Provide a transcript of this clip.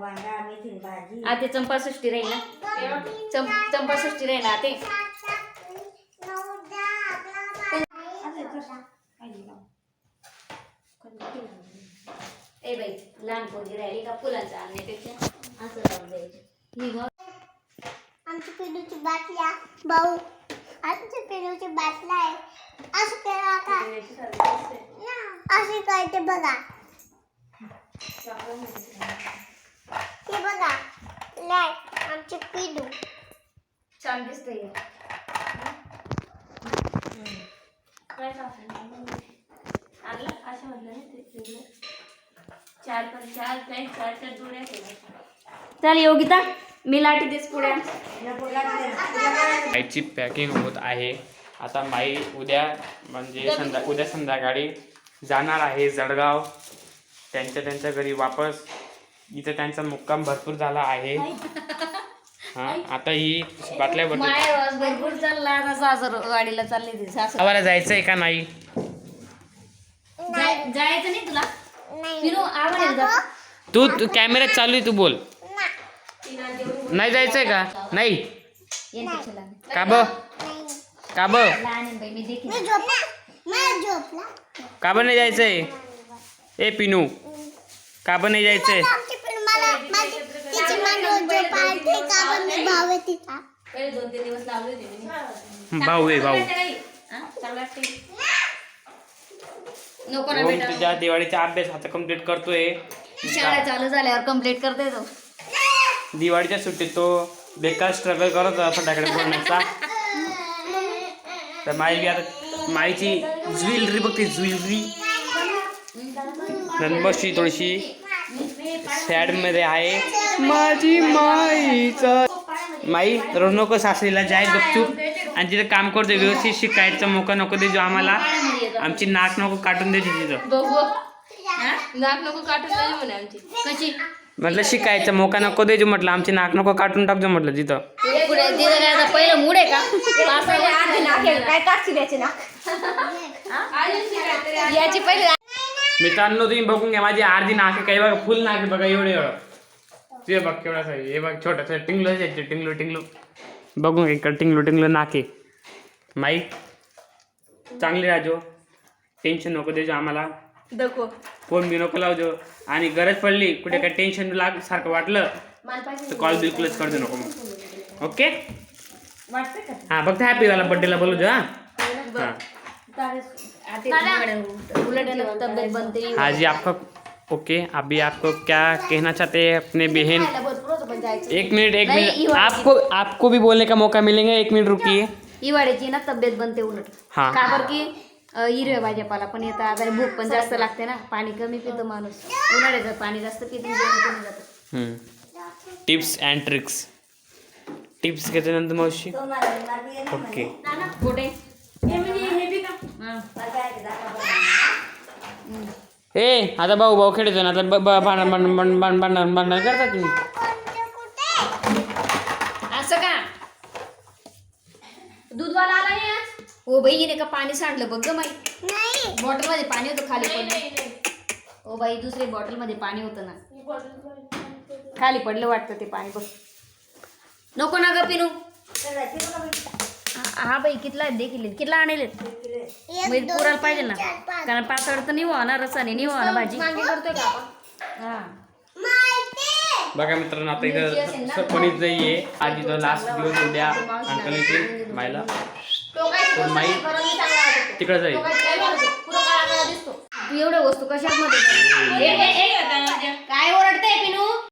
वांगा मेथी भाजी. चंपा षष्टी राहील ना? चंप चंपा षष्टी राहील ना ते. ए बाई लहान पोरगी राहिली का फुलांचं आणण्यापेक्षा? असं द्यायचं ही आमची बाटल्या भाऊ. आमच्या पेरूची बाटला आहे. असं करा का? असे काय ते बघा. ते बघा. लाय आमचे पेरू छान दिसतंय. काय टाकलं? आणलं असं म्हणलं ना ते केलं. चार पण चार काय चार चार जोड्या केल्या. चल योगिता मी लाटी देस पुढे माईची पॅकिंग होत आहे. आता माई उद्या म्हणजे संध्या उद्या संध्याकाळी जाणार आहे जळगाव. त्यांच्या त्यांच्या घरी वापस. इथं त्यांचा मुक्काम भरपूर झाला आहे. हा आता ही बाटल्या भरते माय वाज भरपूर चालला ना सासर गाडीला चालली ती. सासर गावाला जायचंय का नाही? जाय- जायचं नाही तुला? नाही. फिरू आवडेल जा. तू तू कॅमेऱ्यात चालू आहे तू बोल. नाही जायचंय का? नाही. यांच्यापेक्षा लहान. का ब? नाही का ब? लहान आहे बाई मी देखील मी झोपला. मला झोपला. का ब नाही जायचंय? ए पिनू. का ब नाही जायचंय? का पण मी भाव आहे तिचा. पहिले दोन तीन दिवस लावले होते मी. भाऊ आहे भाऊ? चांगलं वाटतंय? नको ना ओम बेटा तुझ्या दिवाळीचा अभ्यास आता कंप्लीट करतोय. शाळा चालू झाल्यावर कंप्लीट करते तो. दिवाळीच्या सुट्टीत तो बेकार स्ट्रगल करत होता फटाकडे फोडण्याचा. तर माई बी आता माईची ज्वेलरी बघते ज्वेलरी बसची थोडीशी. सॅडमध्ये आहे. माझी माईचा माई रोज नको सासरीला जाय गपचूप आणि तिथं काम करतो व्यवस्थित शिकायचा मोका नको दे जो आम्हाला. आमची नाक नको काटून द्यायची तिथं बघू. नाक नको काटून नाही म्हणे आमची. कशी? म्हटलं शिकायचं मोका नको देजो म्हटलं. आमची नाक नको काटून टाकजो म्हटलं तिथं. पहिलं मूड का? याची पहिले मित्रांनो तुम्ही बघून घ्या माझी अर्धी नाक काही बघा फुल नाक बघा एवढे एवढं. ते बघ केवढा हे बघ छोटंसं टिंगलो टिंगलो टिंगलो बघून घ्या इकडं टिंगलो टिंगलो नाक माई चांगली राजो टेन्शन नको देजो आम्हाला दखो फोन बी नको लावजो आणि गरज पडली कुठे काय टेन्शन लाग सारखं वाटलं तर कॉल बिलकुलच करतो नको मग ओके हां फक्त हॅपी वाला बर्थडेला बोलू हा हां उलट तब्येत बनते हाँ जी आपका ओके अभी आपको क्या कहना चाहते हैं अपने बहन? एक मिनट एक मिनट। आपको आपको भी बोलने का मौका मिलेगा एक मिनट रुकिए। हिवाळ्याची ना तब्येत बनते उलट। हा. का बरं की अं, हिरव्या भाज्यापाला पण येतात भूक पण जास्त लागते ना. पाणी कमी पितो माणूस. उन्हाळ्याचं पाणी जास्त पितो जेवण कमी जातं. टिप्स अँड ट्रिक्स टिप्स घेते नंतर मावशी? ओके कुठे? ए आता भाऊ भाऊ खेळतो ना आता ब- ब- भांडण भांडण भांडण भांडण भांडण भांडण करता तुम्ही. असं का? दूधवाला आला नाही आज? हो बाई हिने का पाणी सांडलं बघ ग नाही बॉटलमध्ये पाणी होतं खाली पडलं. हो बाई दुसरी बॉटलमध्ये पाणी होतं ना. खाली पडलं वाटतं ते पाणी बघ. नको ना ग पिनू. हा- बाई कितला आहेत देखील कितला आणले? म्हणजे दोन, पुरायला पाहिजे ना. कारण पातळ तर नाही ना रसाने नाही ना भाजी. करतोय का हा. बघा मित्रांनो आता इथं कोणीच नाही आहे. आज इथं लास्ट दिवस उद्या अंकल येतील मायला. तर माई तिकडं जाईल तू एवढ्या वस्तू कशात मध्ये? काय ओरडते पिनू?